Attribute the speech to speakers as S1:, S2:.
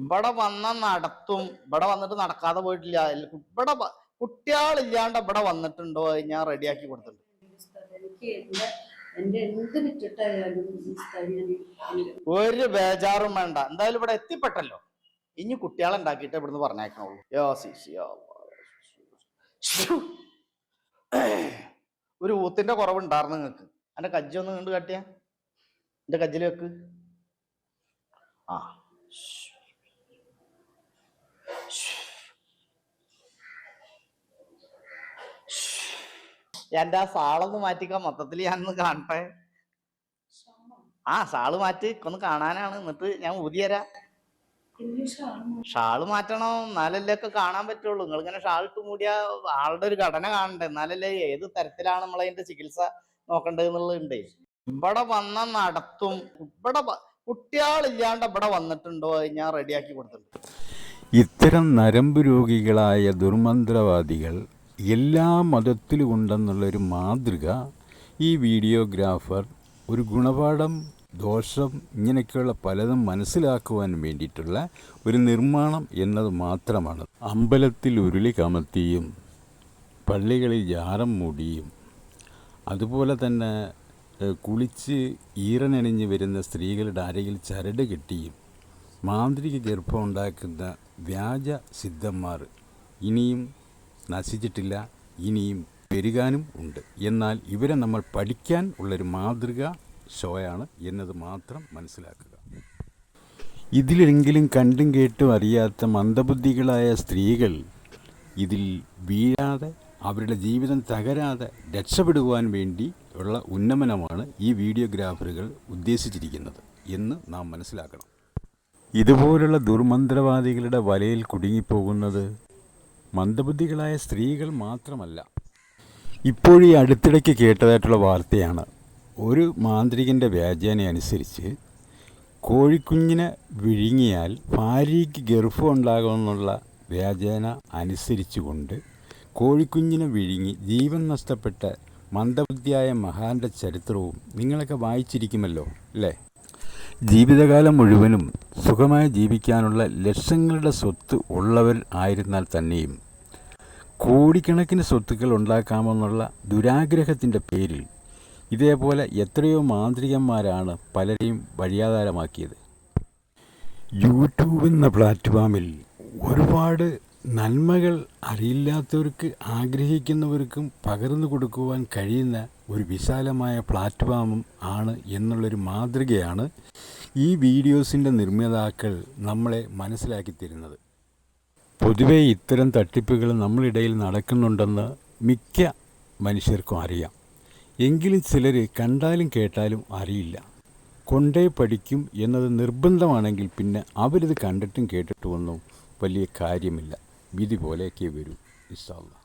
S1: ഇവിടെ വന്ന നടത്തും. ഇവിടെ വന്നിട്ട് നടക്കാതെ പോയിട്ടില്ല. ഇവിടെ കുട്ടികളില്ലാണ്ട് ഇവിടെ വന്നിട്ടുണ്ടോ ഞാൻ റെഡിയാക്കി കൊടുത്തിട്ടുണ്ട്. ഒരു ബേജാറും വേണ്ട. എന്തായാലും ഇവിടെ എത്തിപ്പെട്ടല്ലോ. ഇനി കുട്ടികളെ ഉണ്ടാക്കിയിട്ട് ഇവിടുന്ന് പറഞ്ഞേക്കണുള്ളൂ യോ. ഒരു ഊത്തിന്റെ കുറവുണ്ടായിരുന്നു നിങ്ങക്ക് എന്റെ കജ്ജി ഒന്ന് കണ്ട് കാട്ടിയ. എന്റെ കജ്ജിൽ വെക്ക്. ആ എന്റെ ആ സാളൊന്ന് മാറ്റിക്ക മൊത്തത്തിൽ ഞാനൊന്ന് കാണട്ടെ. ആ ഷാൾ മാറ്റി ഒന്ന് കാണാനാണ്. എന്നിട്ട് ഞാൻ ഊതിയരാ ഷാൾ മാറ്റണം? എന്നാലല്ലേ ഒക്കെ കാണാൻ പറ്റുള്ളൂ. നിങ്ങൾ ഇങ്ങനെ ഷാൾ ഇട്ട് മൂടിയ ആളുടെ ഒരു ഘടന കാണണ്ടേ? എന്നാലല്ലേ ഏത് തരത്തിലാണ് നമ്മൾ അതിന്റെ ചികിത്സ നോക്കേണ്ടത് എന്നുള്ളതുണ്ട് ഇവിടെ വന്ന നടത്തും. ഇവിടെ കുട്ടികളില്ലാണ്ട് ഇവിടെ വന്നിട്ടുണ്ടോ? ഞാൻ റെഡിയാക്കി കൊടുത്തിട്ടുണ്ട്.
S2: ഇത്തരം നരമ്പ് രോഗികളായ ദുർമന്ത്രവാദികൾ എല്ലാ മതത്തിലും ഉണ്ടെന്നുള്ളൊരു മാതൃക ഈ വീഡിയോഗ്രാഫർ ഒരു ഗുണപാഠം ദോഷം ഇങ്ങനെയൊക്കെയുള്ള പലതും മനസ്സിലാക്കുവാൻ വേണ്ടിയിട്ടുള്ള ഒരു നിർമ്മാണം എന്നത് മാത്രമാണ്. അമ്പലത്തിൽ ഉരുളി കമത്തിയും പള്ളികളിൽ ജാറം മൂടിയും അതുപോലെ തന്നെ കുളിച്ച് ഈറനണിഞ്ഞ് വരുന്ന സ്ത്രീകളുടെ അരയിൽ ചരട് കെട്ടിയും മാന്ത്രിക ഗർഭം ഉണ്ടാക്കുന്ന വ്യാജ സിദ്ധന്മാർ ഇനിയും നശിച്ചിട്ടില്ല ഇനിയും പെരുകാനും ഉണ്ട്. എന്നാൽ ഇവരെ നമ്മൾ പഠിക്കാൻ ഉള്ളൊരു മാതൃക ഷോയാണ് എന്നത് മാത്രം മനസ്സിലാക്കുക. ഇതിലെങ്കിലും കണ്ടും കേട്ടും അറിയാത്ത മന്ദബുദ്ധികളായ സ്ത്രീകൾ ഇതിൽ വീഴാതെ അവരുടെ ജീവിതം തകരാതെ രക്ഷപ്പെടുവാൻ വേണ്ടി ഉള്ള ഉന്നമനമാണ് ഈ വീഡിയോഗ്രാഫറുകൾ ഉദ്ദേശിച്ചിരിക്കുന്നത് എന്ന് നാം മനസ്സിലാക്കണം. ഇതുപോലുള്ള ദുർമന്ത്രവാദികളുടെ വലയിൽ കുടുങ്ങിപ്പോകുന്നത് മന്ദബുദ്ധികളായ സ്ത്രീകൾ മാത്രമല്ല. ഇപ്പോഴീ അടുത്തിടയ്ക്ക് കേട്ടതായിട്ടുള്ള വാർത്തയാണ്. ഒരു മാന്ത്രികന്റെ വ്യാജേന അനുസരിച്ച് കോഴിക്കുഞ്ഞിനെ വിഴുങ്ങിയാൽ ഭാര്യയ്ക്ക് ഗർഭം ഉണ്ടാകുമെന്നുള്ള വ്യാജേന അനുസരിച്ചുകൊണ്ട് കോഴിക്കുഞ്ഞിനെ വിഴുങ്ങി ജീവൻ നഷ്ടപ്പെട്ട മന്ദബുദ്ധിയായ മഹാന്റെ ചരിത്രവും നിങ്ങളൊക്കെ വായിച്ചിരിക്കുമല്ലോ അല്ലേ? ജീവിതകാലം മുഴുവനും സുഖമായി ജീവിക്കാനുള്ള ലക്ഷങ്ങളുടെ സ്വത്ത് ഉള്ളവർ ആയിരുന്നാൽ തന്നെയും കോടിക്കണക്കിന് സ്വത്തുക്കൾ ഉണ്ടാക്കാമെന്നുള്ള ദുരാഗ്രഹത്തിന്റെ പേരിൽ ഇതേപോലെ എത്രയോ മാന്ത്രികന്മാരാണ് പലരെയും വഴിയാധാരമാക്കിയത്. യൂട്യൂബ് എന്ന പ്ലാറ്റ്ഫോമിൽ ഒരുപാട് നന്മകൾ അറിയില്ലാത്തവർക്ക് ആഗ്രഹിക്കുന്നവർക്കും പകർന്നു കൊടുക്കുവാൻ കഴിയുന്ന ഒരു വിശാലമായ പ്ലാറ്റ്ഫോമും ആണ് എന്നുള്ളൊരു മാതൃകയാണ് ഈ വീഡിയോസിന്റെ നിർമ്മാതാക്കൾ നമ്മളെ മനസ്സിലാക്കി തരുന്നത്. പൊതുവേ ഇത്തരം തട്ടിപ്പുകൾ നമ്മളിടയിൽ നടക്കുന്നുണ്ടെന്ന് മിക്ക മനുഷ്യർക്കും അറിയാം. എങ്കിലും ചിലർ കണ്ടാലും കേട്ടാലും അറിയില്ല. കൊണ്ടേ പഠിക്കും എന്നത് നിർബന്ധമാണെങ്കിൽ പിന്നെ അവരിത് കണ്ടിട്ടും കേട്ടിട്ടുമൊന്നും വലിയ കാര്യമില്ല. വിധി പോലെയൊക്കെ വരൂ ഇൻഷാല്ലാ